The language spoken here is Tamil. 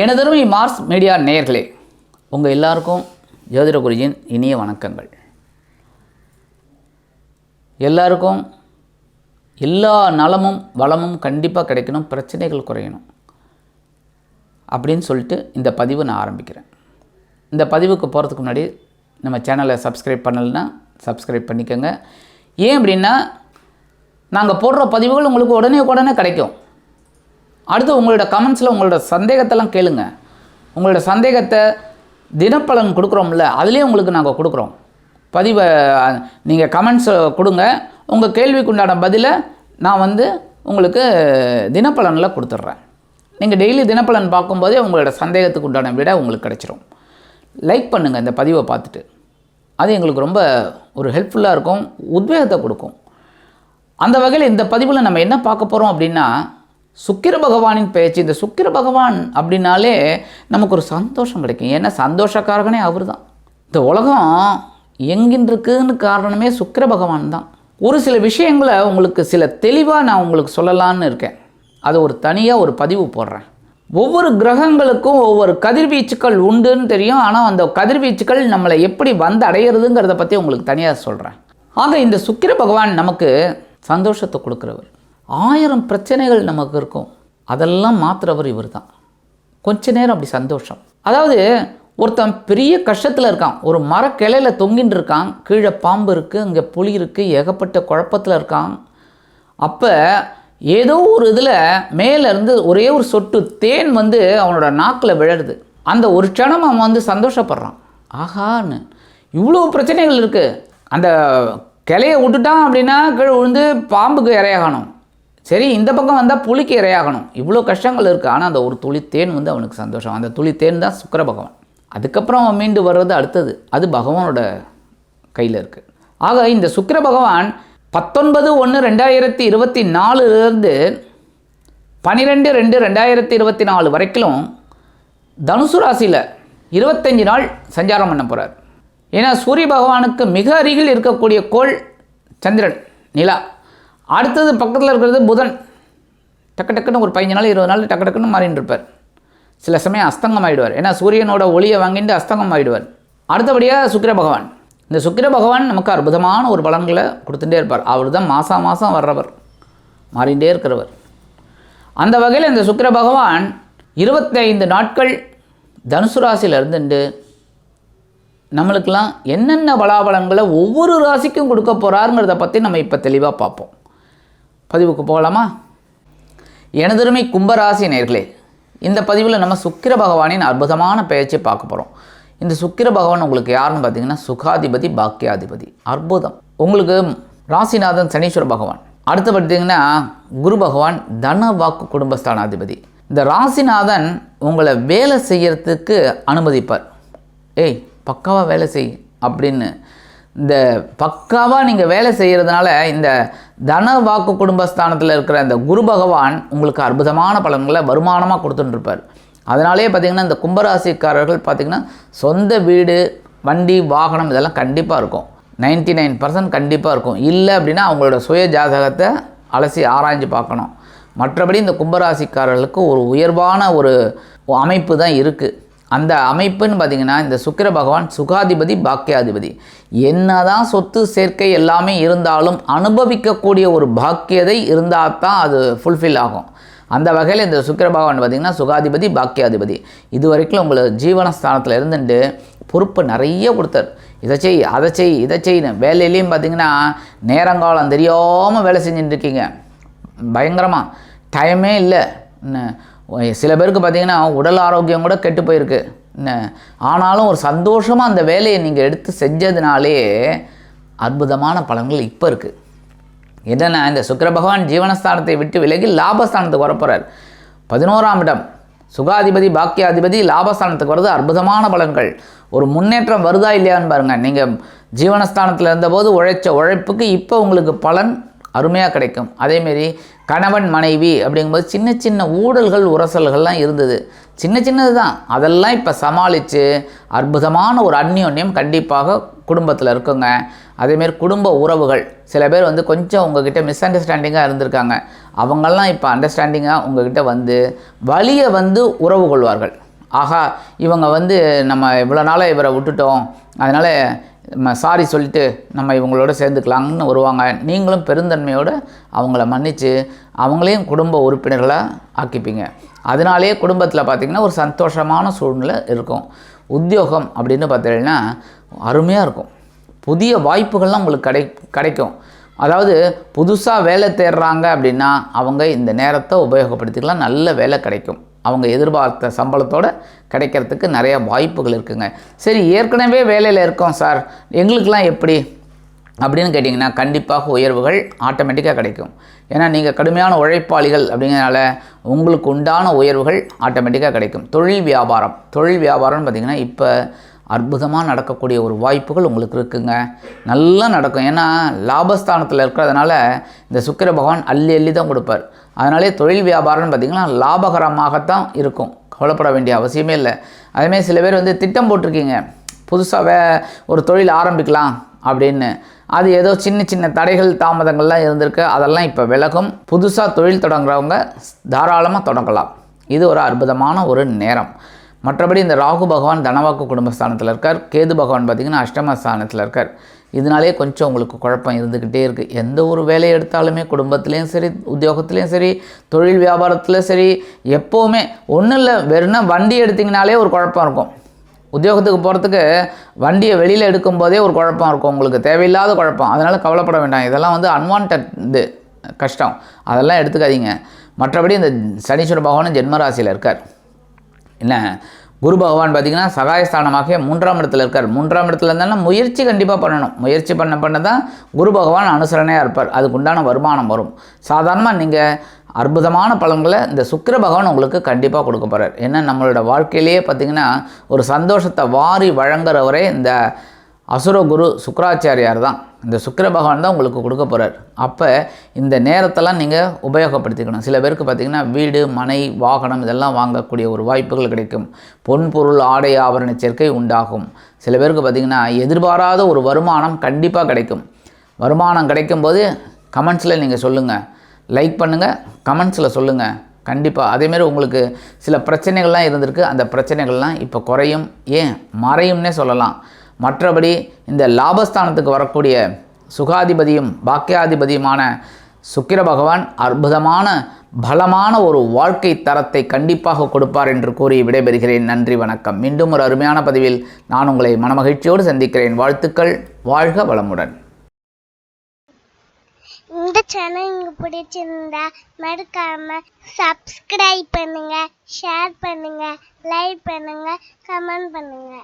எனதருமை மார்ஸ் மீடியா நேயர்களே உங்கள் எல்லாருக்கும் ஜோதிட குருஜியின் இனிய வணக்கங்கள். எல்லாருக்கும் எல்லா நலமும் வளமும் கண்டிப்பாக கிடைக்கணும் பிரச்சனைகள் குறையணும் அப்படின்னு சொல்லிட்டு இந்த பதிவு நான் ஆரம்பிக்கிறேன். இந்த பதிவுக்கு போகிறதுக்கு முன்னாடி நம்ம சேனலை சப்ஸ்கிரைப் பண்ணலைன்னா சப்ஸ்கிரைப் பண்ணிக்கோங்க. ஏன் அப்படின்னா நாங்கள் போடுற பதிவுகள் உங்களுக்கு உடனே உடனே கிடைக்கும். அடுத்து உங்களோட கமெண்ட்ஸில் உங்களோட சந்தேகத்தெல்லாம் கேளுங்க. உங்களோட சந்தேகத்தை தினப்பலன் கொடுக்குறோம்ல அதுலேயே உங்களுக்கு நாங்கள் கொடுக்குறோம். பதிவை நீங்கள் கமெண்ட்ஸ் கொடுங்க. உங்கள் கேள்விக்குண்டான பதிலை நான் வந்து உங்களுக்கு தினப்பலனில் கொடுத்துட்றேன். நீங்கள் டெய்லி தினப்பலன் பார்க்கும்போதே உங்களோட சந்தேகத்துக்கு உண்டான விட உங்களுக்கு கிடச்சிரும். லைக் பண்ணுங்கள் இந்த பதிவை பார்த்துட்டு. அது எங்களுக்கு ரொம்ப ஒரு ஹெல்ப்ஃபுல்லாக இருக்கும் உத்வேகத்தை கொடுக்கும். அந்த வகையில் இந்த பதிவில் நம்ம என்ன பார்க்க போகிறோம் அப்படின்னா சுக்கிர பகவானின் பேச்சு இந்த சுக்கிர பகவான் அப்படின்னாலே நமக்கு ஒரு சந்தோஷம் கிடைக்கும். ஏன்னா சந்தோஷக்காரகனே அவர் தான் இந்த உலகம் எங்கின்றிருக்குன்னு காரணமே சுக்கிர பகவான் தான். ஒரு சில விஷயங்களை உங்களுக்கு சில தெளிவாக நான் உங்களுக்கு சொல்லலான்னு இருக்கேன். அது ஒரு தனியாக ஒரு பதிவு போடுறேன். ஒவ்வொரு கிரகங்களுக்கும் ஒவ்வொரு கதிர்வீச்சுக்கள் உண்டுன்னு தெரியும். ஆனால் அந்த கதிர்வீச்சுக்கள் நம்மளை எப்படி வந்து அடையிறதுங்கிறத பற்றி உங்களுக்கு தனியாக சொல்கிறேன் ஆக இந்த சுக்கிர பகவான் நமக்கு சந்தோஷத்தை கொடுக்குறவர். ஆயிரம் பிரச்சனைகள் நமக்கு இருக்கும். அதெல்லாம் மாற்றுறவர் இவர் தான் கொஞ்ச நேரம் அப்படி சந்தோஷம். அதாவது ஒருத்தன் பெரிய கஷ்டத்தில் இருக்கான். ஒரு மரக்கிளையில் தொங்கின்னு இருக்கான். கீழே பாம்பு இருக்குது அங்கே புளி இருக்குது ஏகப்பட்ட குழப்பத்தில் இருக்கான். அப்போ ஏதோ ஒரு இதில் மேலேருந்து ஒரே ஒரு சொட்டு தேன் வந்து அவனோட நாக்கில் விழருது. அந்த ஒரு க்ஷணம் அவன் வந்து சந்தோஷப்படுறான். ஆஹான்னு. இவ்வளோ பிரச்சனைகள் இருக்குது அந்த கிளைய விட்டுட்டான் அப்படின்னா கீழே விழுந்து பாம்புக்கு இரையாகணும். சரி இந்த பக்கம் வந்தால் புலிக்கு இரையாகணும். இவ்வளோ கஷ்டங்கள் இருக்குது ஆனால் அந்த ஒரு துளி தேன் வந்து அவனுக்கு சந்தோஷம். அந்த துளி தேன் தான் சுக்கிர பகவான். அதுக்கப்புறம் அவன் மீண்டு வர்றது அடுத்தது. அது பகவானோட கையில் இருக்குது ஆக இந்த சுக்கிர பகவான் பத்தொன்பது ஒன்று ரெண்டாயிரத்தி இருபத்தி நாலுலேருந்து பன்னிரெண்டு ரெண்டு ரெண்டாயிரத்தி இருபத்தி நாலு வரைக்கும் தனுசு ராசியில் இருபத்தஞ்சி நாள் சஞ்சாரம் பண்ண போகிறார் ஏன்னா சூரிய பகவானுக்கு மிக அருகில் இருக்கக்கூடிய கோள் சந்திரன் நிலா. அடுத்தது பக்கத்தில் இருக்கிறது புதன். டக்கு டக்குன்னு ஒரு பதினஞ்சு நாள் இருபது நாள் டக்கு டக்குன்னு மாறின்னு இருப்பார். சில சமயம் அஸ்தங்கம் ஆகிடுவார் ஏன்னா சூரியனோட ஒளியை வாங்கிட்டு அஸ்தங்கம் ஆகிடுவார் அடுத்தபடியாக சுக்கிர பகவான். இந்த சுக்கிர பகவான் நமக்கு அற்புதமான ஒரு பலன்களை கொடுத்துட்டே இருப்பார். அவர் தான் மாதம் மாதம் வர்றவர். மாறிண்டே இருக்கிறவர். அந்த வகையில் இந்த சுக்கிர பகவான் இருபத்தைந்து நாட்கள் தனுசு ராசியில் இருந்துட்டு நம்மளுக்கெல்லாம் என்னென்ன பலாபலங்களை ஒவ்வொரு ராசிக்கும் கொடுக்க போகிறாருங்கிறத பற்றி நம்ம இப்போ தெளிவாக பார்ப்போம். பதிவுக்கு போகலாமா? எனதருமை கும்பராசி நேர்களே இந்த பதிவில் நம்ம சுக்கிர பகவானின் அற்புதமான பெயர்ச்சி பார்க்க போகிறோம் இந்த சுக்கிர பகவான் உங்களுக்கு யாருன்னு பார்த்தீங்கன்னா சுகாதிபதி பாக்கியாதிபதி. அற்புதம். உங்களுக்கு ராசிநாதன் சனீஸ்வர பகவான். அடுத்து பார்த்தீங்கன்னா குரு பகவான் தன வாக்கு குடும்பஸ்தானாதிபதி. இந்த ராசிநாதன் உங்களை வேலை செய்யறதுக்கு அனுமதிப்பார். ஏய் பக்காவாக வேலை செய் அப்படின்னு இந்த பக்காவாக நீங்கள் வேலை செய்கிறதுனால இந்த தன வாக்கு குடும்பஸ்தானத்தில் இருக்கிற இந்த குரு பகவான் உங்களுக்கு அற்புதமான பலன்களை வருமானமாக கொடுத்துட்டுருப்பார். அதனாலே பார்த்திங்கன்னா இந்த கும்பராசிக்காரர்கள் பார்த்திங்கன்னா சொந்த வீடு வண்டி வாகனம் இதெல்லாம் கண்டிப்பாக இருக்கும். நைன்டி நைன் பர்சன்ட் கண்டிப்பாக இருக்கும். இல்லை அப்படின்னா அவங்களோட சுய ஜாதகத்தை அலசி ஆராய்ஞ்சு பார்க்கணும். மற்றபடி இந்த கும்பராசிக்காரர்களுக்கு ஒரு உயர்வான ஒரு அமைப்பு தான் இருக்குது அந்த அமைப்புன்னு பார்த்திங்கன்னா இந்த சுக்கிர பகவான் சுகாதிபதி பாக்கியாதிபதி. என்னதான் சொத்து சேர்க்கை எல்லாமே இருந்தாலும் அனுபவிக்கக்கூடிய ஒரு பாக்கியதை இருந்தால் தான் அது ஃபுல்ஃபில் ஆகும். அந்த வகையில் இந்த சுக்கிர பகவான் பார்த்திங்கன்னா சுகாதிபதி பாக்கியாதிபதி. இது வரைக்கும் உங்களை ஜீவனஸ்தானத்தில் இருந்துட்டு பொறுப்பு நிறைய கொடுத்தார். இதை செய் அதை செய் இதை செய்யணும் வேலையிலையும் பார்த்திங்கன்னா நேரங்காலம் தெரியாமல் வேலை செஞ்சுட்டு இருக்கீங்க. பயங்கரமாக டைமே இல்லை. சில பேருக்கு பார்த்திங்கன்னா உடல் ஆரோக்கியம் கூட கெட்டு போயிருக்கு. ஆனாலும் ஒரு சந்தோஷமாக அந்த வேலையை நீங்கள் எடுத்து செஞ்சதுனாலே அற்புதமான பலன்கள் இப்போ இருக்குது என்னென்னா இந்த சுக்கர பகவான் ஜீவனஸ்தானத்தை விட்டு விலகி லாபஸ்தானத்துக்கு வரப்போகிறார் பதினோராம் இடம். சுகாதிபதி பாக்கியாதிபதி லாபஸ்தானத்துக்கு வர்றது அற்புதமான பலன்கள். ஒரு முன்னேற்றம் வருதா இல்லையான்னு பாருங்கள் நீங்கள் ஜீவனஸ்தானத்தில் இருந்தபோது உழைச்ச உழைப்புக்கு இப்போ உங்களுக்கு பலன் அருமையாக கிடைக்கும். அதேமாரி கணவன் மனைவி அப்படிங்கும்போது சின்ன சின்ன ஊழல்கள் உரசல்கள்லாம் இருந்தது. சின்ன சின்னது தான் அதெல்லாம் இப்போ சமாளித்து அற்புதமான ஒரு அந்யோன்யம் கண்டிப்பாக குடும்பத்தில் இருக்குங்க. அதேமாரி குடும்ப உறவுகள். சில பேர் வந்து கொஞ்சம் உங்ககிட்ட மிஸ் அண்டர்ஸ்டாண்டிங்காக இருந்திருக்காங்க. அவங்கெல்லாம் இப்போ அண்டர்ஸ்டாண்டிங்காக உங்ககிட்ட வந்து வழியை வந்து உறவு கொள்வார்கள். ஆகா இவங்க வந்து நம்ம இவ்வளோ நாளாக இவரை விட்டுட்டோம். அதனால் சாரி சொல்லிட்டு நம்ம இவங்களோட சேர்ந்துக்கலாங்கன்னு வருவாங்க. நீங்களும் பெருந்தன்மையோடு அவங்கள மன்னித்து அவங்களையும் குடும்ப உறுப்பினர்களாக ஆக்கிப்பீங்க. அதனாலேயே குடும்பத்தில் பார்த்திங்கன்னா ஒரு சந்தோஷமான சூழ்நிலை இருக்கும். உத்தியோகம் அப்படின்னு பார்த்தீங்கன்னா அருமையாக இருக்கும். புதிய வாய்ப்புகள்லாம் உங்களுக்கு கிடை கிடைக்கும். அதாவது புதுசாக வேலை தேடுறாங்க அப்படின்னா அவங்க இந்த நேரத்தை உபயோகப்படுத்திக்கலாம். நல்ல வேலை கிடைக்கும். அவங்க எதிர்பார்த்த சம்பளத்தோடு கிடைக்கிறதுக்கு நிறைய வாய்ப்புகள் இருக்குங்க. சரி ஏற்கனவே வேலையில் இருக்கோம் சார். எங்களுக்கெல்லாம் எப்படி? அப்படின்னு கேட்டிங்கன்னா கண்டிப்பாக உயர்வுகள் ஆட்டோமேட்டிக்காக கிடைக்கும். ஏன்னா நீங்கள் கடுமையான உழைப்பாளிகள் அப்படிங்கிறனால உங்களுக்கு உண்டான உயர்வுகள் ஆட்டோமேட்டிக்காக கிடைக்கும். தொழில் வியாபாரம். தொழில் வியாபாரம்னு பார்த்திங்கன்னா இப்போ அற்புதமாக நடக்கக்கூடிய ஒரு வாய்ப்புகள் உங்களுக்கு இருக்குங்க. நல்லா நடக்கும். ஏன்னா லாபஸ்தானத்தில் இருக்கிறதுனால இந்த சுக்கிர பகவான் அள்ளி அள்ளி தான் கொடுப்பார். அதனாலே தொழில் வியாபாரம்னு பார்த்திங்கன்னா லாபகரமாகத்தான் இருக்கும். கவலைப்பட வேண்டிய அவசியமே இல்லை. அதேமாதிரி சில பேர் வந்து திட்டம் போட்டிருக்கீங்க. புதுசாக வே ஒரு தொழில் ஆரம்பிக்கலாம் அப்படின்னு. அது ஏதோ சின்ன சின்ன தடைகள் தாமதங்கள்லாம் இருந்திருக்கு. அதெல்லாம் இப்போ விலகும். புதுசாக தொழில் தொடங்குறவங்க தாராளமாக தொடங்கலாம். இது ஒரு அற்புதமான ஒரு நேரம். மற்றபடி இந்த ராகு பகவான் தனவாக்கு குடும்பஸ்தானத்தில் இருக்கார். கேது பகவான் பார்த்திங்கன்னா அஷ்டமஸ்தானத்தில் இருக்கார். இதனாலே கொஞ்சம் உங்களுக்கு குழப்பம் இருந்துக்கிட்டே இருக்குது எந்த ஒரு வேலையை எடுத்தாலுமே குடும்பத்துலேயும் சரி உத்தியோகத்துலேயும் சரி தொழில் வியாபாரத்தில் சரி எப்போவுமே ஒன்றும் இல்லை. வெறும்னா வண்டி எடுத்திங்கனாலே ஒரு குழப்பம் இருக்கும். உத்தியோகத்துக்கு போகிறதுக்கு வண்டியை வெளியில் எடுக்கும்போதே ஒரு குழப்பம் இருக்கும். உங்களுக்கு தேவையில்லாத குழப்பம். அதனால் கவலைப்பட வேண்டாம். இதெல்லாம் வந்து அன்வான்ட் இது கஷ்டம். அதெல்லாம் எடுத்துக்காதீங்க. மற்றபடி இந்த சனீஸ்வர பகவானும் ஜென்மராசியில் இருக்கார். என்ன? குரு பகவான் பார்த்திங்கன்னா சகாயஸ்தானமாக மூன்றாம் இடத்துல இருக்கார். மூன்றாம் இடத்துல இருந்தாலும் முயற்சி கண்டிப்பாக பண்ணணும். முயற்சி பண்ண பண்ண தான் குரு பகவான் அனுசரணையாக இருப்பார். அதுக்கு உண்டான வருமானம் வரும். சாதாரணமாக நீங்கள் அற்புதமான பலன்களை இந்த சுக்கர பகவான் உங்களுக்கு கண்டிப்பாக கொடுக்க போகிறார் ஏன்னா நம்மளோட வாழ்க்கையிலேயே பார்த்திங்கன்னா ஒரு சந்தோஷத்தை வாரி வழங்குறவரே இந்த அசுரகுரு சுக்கராச்சாரியார் தான். இந்த சுக்கிர பகவான் தான் உங்களுக்கு கொடுக்க போகிறார் அப்போ இந்த நேரத்தெல்லாம் நீங்கள் உபயோகப்படுத்திக்கணும். சில பேருக்கு பார்த்திங்கன்னா வீடு மனை வாகனம் இதெல்லாம் வாங்கக்கூடிய ஒரு வாய்ப்புகள் கிடைக்கும். பொன் பொருள் ஆடை ஆபரண சேர்க்கை உண்டாகும். சில பேருக்கு பார்த்திங்கன்னா எதிர்பாராத ஒரு வருமானம் கண்டிப்பாக கிடைக்கும். வருமானம் கிடைக்கும்போது கமெண்ட்ஸில் நீங்கள் சொல்லுங்கள் லைக் பண்ணுங்கள் கமெண்ட்ஸில் சொல்லுங்கள் கண்டிப்பாக அதேமாரி உங்களுக்கு சில பிரச்சனைகள்லாம் இருந்திருக்கு. அந்த பிரச்சனைகள்லாம் இப்போ குறையும். ஏன்? மறையும்னே சொல்லலாம். மற்றபடி இந்த லாபஸ்தானத்துக்கு வரக்கூடிய சுகாதிபதியும் பாக்கியாதிபதியுமான சுக்கிர பகவான் அற்புதமான பலமான ஒரு வாழ்க்கை தரத்தை கண்டிப்பாக கொடுப்பார் என்று கூறி விடைபெறுகிறேன். நன்றி வணக்கம். மீண்டும் ஒரு அருமையான பதிவில் நான் உங்களை மனமகிழ்ச்சியோடு சந்திக்கிறேன். வாழ்த்துக்கள். வாழ்க வளமுடன். இந்த சேனல் உங்களுக்கு பிடிச்சிருந்தா மறக்காம சப்ஸ்கிரைப் பண்ணுங்க ஷேர் பண்ணுங்க லைக் பண்ணுங்க கமெண்ட் பண்ணுங்க.